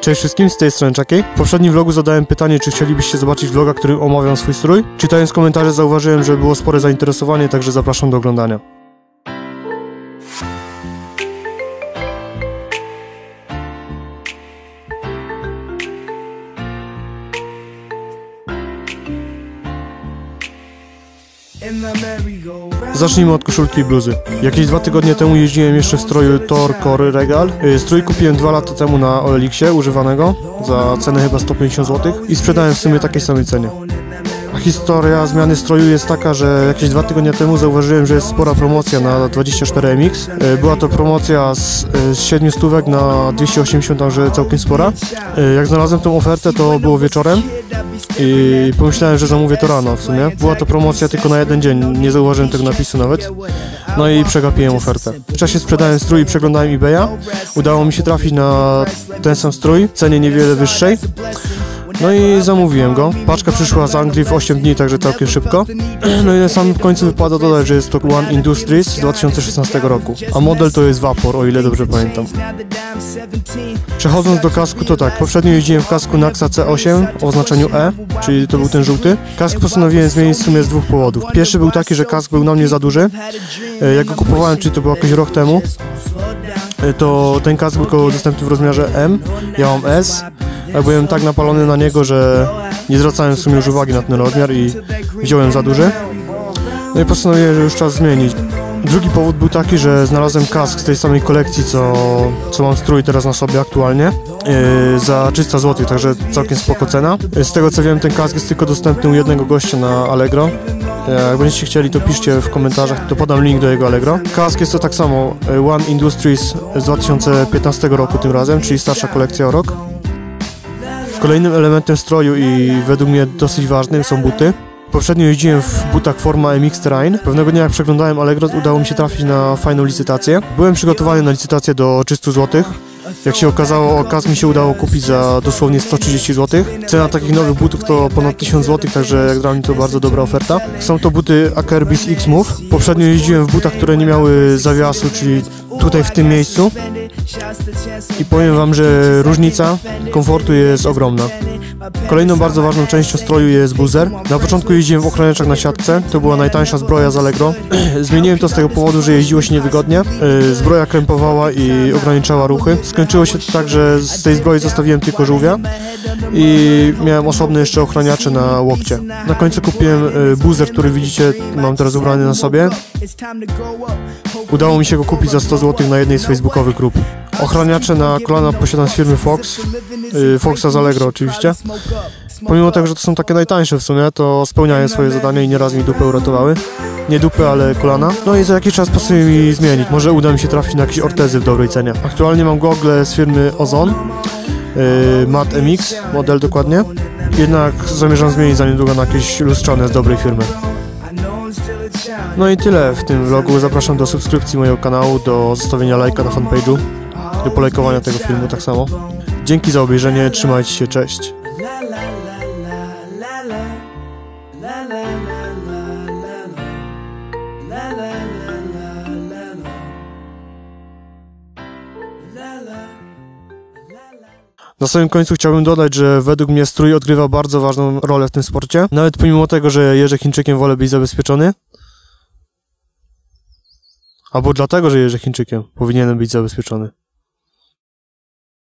Cześć wszystkim, z tej strony Chucky. W poprzednim vlogu zadałem pytanie, czy chcielibyście zobaczyć vloga, którym omawiam swój strój. Czytając komentarze zauważyłem, że było spore zainteresowanie, także zapraszam do oglądania. Zacznijmy od koszulki i bluzy. Jakieś dwa tygodnie temu jeździłem jeszcze w stroju Thor Core Regal. Y, Strój kupiłem dwa lata temu na OLX-ie używanego za cenę chyba 150 zł i sprzedałem w sumie takiej samej cenie. Historia zmiany stroju jest taka, że jakieś dwa tygodnie temu zauważyłem, że jest spora promocja na 24MX. Y, Była to promocja z, y, z 7 stówek na 280, także całkiem spora. Y, Jak znalazłem tą ofertę, to było wieczorem i pomyślałem, że zamówię to rano w sumie. Była to promocja tylko na jeden dzień, nie zauważyłem tego napisu nawet. No i przegapiłem ofertę. W czasie sprzedałem strój i przeglądałem eBaya. Udało mi się trafić na ten sam strój, cenie niewiele wyższej. No i zamówiłem go. Paczka przyszła z Anglii w 8 dni, także całkiem szybko. No i na samym końcu wypada dodać, że jest to One Industries z 2016 roku. A model to jest Vapor, o ile dobrze pamiętam. Przechodząc do kasku, to tak. Poprzednio jeździłem w kasku Naxa C8 o oznaczeniu E, czyli to był ten żółty. Kask postanowiłem zmienić w sumie z dwóch powodów. Pierwszy był taki, że kask był na mnie za duży. E, Jak go kupowałem, czyli to był jakiś rok temu, e, to ten kask był dostępny w rozmiarze M, ja mam S. Ja byłem tak napalony na niego, że nie zwracałem w sumie już uwagi na ten rozmiar i wziąłem za duży. No i postanowiłem, że już czas zmienić. Drugi powód był taki, że znalazłem kask z tej samej kolekcji, co, co mam strój teraz na sobie aktualnie yy, za 300 zł, także całkiem spoko cena. Yy, Z tego co wiem, ten kask jest tylko dostępny u jednego gościa na Allegro. Yy, Jak będziecie chcieli, to piszcie w komentarzach, to podam link do jego Allegro. Kask jest to tak samo One Industries z 2015 roku tym razem, czyli starsza kolekcja o rok. Kolejnym elementem stroju i według mnie dosyć ważnym są buty. Poprzednio jeździłem w butach Forma MX Terrain. Pewnego dnia jak przeglądałem Allegro udało mi się trafić na fajną licytację. Byłem przygotowany na licytację do 300 zł. Jak się okazało, okaz mi się udało kupić za dosłownie 130 zł. Cena takich nowych butów to ponad 1000 zł, także jak dla mnie to bardzo dobra oferta. Są to buty Akerbis X Move. Poprzednio jeździłem w butach, które nie miały zawiasu, czyli tutaj w tym miejscu. I powiem wam, że różnica komfortu jest ogromna. Kolejną bardzo ważną częścią stroju jest buzer. Na początku jeździłem w ochroniaczach na siatce, to była najtańsza zbroja z Allegro. Zmieniłem to z tego powodu, że jeździło się niewygodnie. Yy, Zbroja krępowała i ograniczała ruchy. Skończyło się to tak, że z tej zbroi zostawiłem tylko żółwia i miałem osobne jeszcze ochraniacze na łokcie. Na końcu kupiłem yy, buzer, który widzicie, mam teraz ubrany na sobie. Udało mi się go kupić za 100 zł na jednej z facebookowych grup. Ochraniacze na kolana posiadam z firmy Fox, yy, Foxa z Allegro oczywiście. Pomimo tego, że to są takie najtańsze w sumie, to spełniają swoje zadanie i nieraz mi dupę uratowały. Nie dupę, ale kolana. No i za jakiś czas pasuje mi zmienić. Może uda mi się trafić na jakieś ortezy w dobrej cenie. Aktualnie mam gogle z firmy Ozon, yy, Mat MX, model dokładnie. Jednak zamierzam zmienić za niedługo na jakieś lustrzane z dobrej firmy. No i tyle w tym vlogu. Zapraszam do subskrypcji mojego kanału, do zostawienia lajka na fanpage'u, do polajkowania tego filmu tak samo. Dzięki za obejrzenie, trzymajcie się, cześć. Na samym końcu chciałbym dodać, że według mnie strój odgrywa bardzo ważną rolę w tym sporcie. Nawet pomimo tego, że jeżdżę Chińczykiem, wolę być zabezpieczony. Albo dlatego, że jeżdżę Chińczykiem, powinienem być zabezpieczony.